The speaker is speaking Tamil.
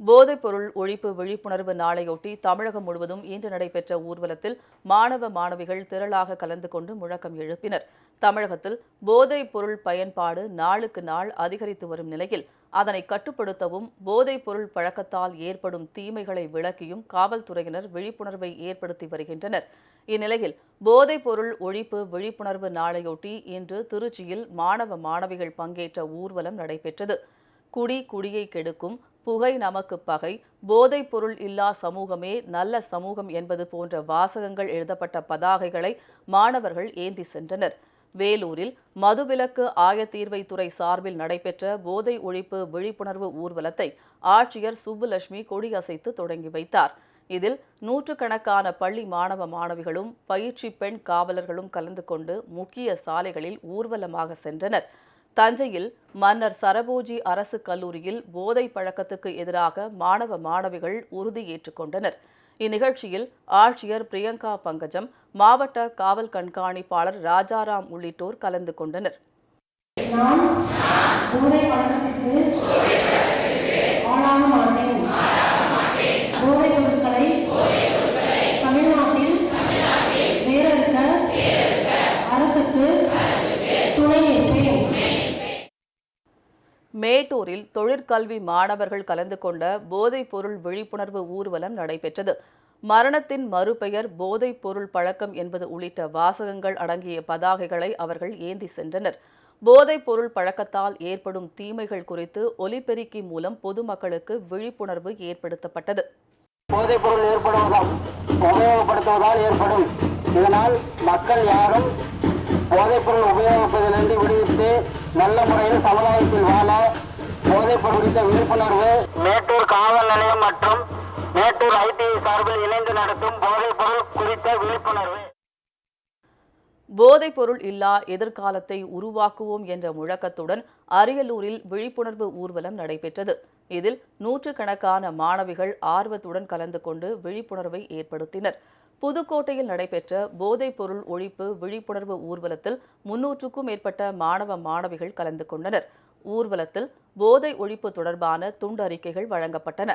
போதைப்பொருள் ஒழிப்பு விழிப்புணர்வு நாளையொட்டி தமிழகம் முழுவதும் இன்று நடைபெற்ற ஊர்வலத்தில் மாணவ மாணவிகள் திரளாக கலந்து கொண்டு முழக்கம் எழுப்பினர். தமிழகத்தில் போதைப்பொருள் பயன்பாடு நாளுக்கு நாள் அதிகரித்து வரும் நிலையில் அதனை கட்டுப்படுத்தவும் போதைப்பொருள் பழக்கத்தால் ஏற்படும் தீமைகளை விளக்கியும் காவல்துறையினர் விழிப்புணர்வை ஏற்படுத்தி வருகின்றனர். இந்நிலையில் போதைப்பொருள் ஒழிப்பு விழிப்புணர்வு நாளையொட்டி இன்று திருச்சியில் மாணவ மாணவிகள் பங்கேற்ற ஊர்வலம் நடைபெற்றது. குடி குடியை கெடுக்கும் புகை நமக்கு பகை போதைப் பொருள் இல்லா சமூகமே நல்ல சமூகம் என்பது போன்ற வாசகங்கள் எழுதப்பட்ட பதாகைகளை மாணவர்கள் ஏந்தி சென்றனர். வேலூரில் மதுவிலக்கு ஆயத்தீர்வைத்துறை சார்பில் நடைபெற்ற போதை ஒழிப்பு விழிப்புணர்வு ஊர்வலத்தை ஆட்சியர் சுப்புலட்சுமி கொடியசைத்து தொடங்கி வைத்தார். இதில் நூற்றுக்கணக்கான பள்ளி மாணவ மாணவிகளும் பயிற்சி பெண் காவலர்களும் கலந்து கொண்டு முக்கிய சாலைகளில் ஊர்வலமாக சென்றனர். தஞ்சையில் மன்னர் சரபோஜி அரசு கல்லூரியில் போதை பழக்கத்துக்கு எதிராக மாணவ மாணவிகள் உறுதி ஏற்றுக்கொண்டனர். இந்நிகழ்ச்சியில் ஆட்சியர் பிரியங்கா பங்கஜம் மாவட்ட காவல் கண்காணிப்பாளர் ராஜாராம் உள்ளிட்டோர் கலந்து கொண்டனர். நான் போதை பழக்கத்திற்கு ஆளாக மாட்டேன். மேட்டூரில் தொழிற்கல்வி மாணவர்கள் கலந்து கொண்ட போதைப்பொருள் விழிப்புணர்வு ஊர்வலம் நடைபெற்றது. மரணத்தின் மறுபெயர் போதைப்பொருள் பழக்கம் என்பது உள்ளிட்ட வாசகங்கள் அடங்கிய பதாகைகளை அவர்கள் ஏந்தி சென்றனர். போதைப்பொருள் பழக்கத்தால் ஏற்படும் தீமைகள் குறித்து ஒலிபெருக்கி மூலம் பொதுமக்களுக்கு விழிப்புணர்வு ஏற்படுத்தப்பட்டது. போதைப்பொருள் ஏற்படுவதால் உபயோகப்படுத்துவதால் ஏற்படும். இதனால் மக்கள் யாரும் போதைப்பொருள் உபயோகிப்பதிலிருந்து விடுவித்து நல்ல முறையில் சமுதாயத்தில் வாழ போதைப் குறித்த விழிப்புணர்வு மேட்டூர் காவல் நிலையம் மற்றும் மேட்டூர் ஐடிஐ சார்பில் இணைந்து நடத்தும் போதைப்பொருள் குறித்த விழிப்புணர்வு. போதைப்பொருள் இல்லா எதிர்காலத்தை உருவாக்குவோம் என்ற முழக்கத்துடன் அரியலூரில் விழிப்புணர்வு ஊர்வலம் நடைபெற்றது. இதில் நூற்றுக்கணக்கான மாணவிகள் ஆர்வத்துடன் கலந்து கொண்டு விழிப்புணர்வை ஏற்படுத்தினர். புதுக்கோட்டையில் நடைபெற்ற போதைப்பொருள் ஒழிப்பு விழிப்புணர்வு ஊர்வலத்தில் முன்னூற்றுக்கும் மேற்பட்ட மாணவ மாணவிகள் கலந்து கொண்டனர். ஊர்வலத்தில் போதை ஒழிப்பு தொடர்பான துண்டு அறிக்கைகள் வழங்கப்பட்டன.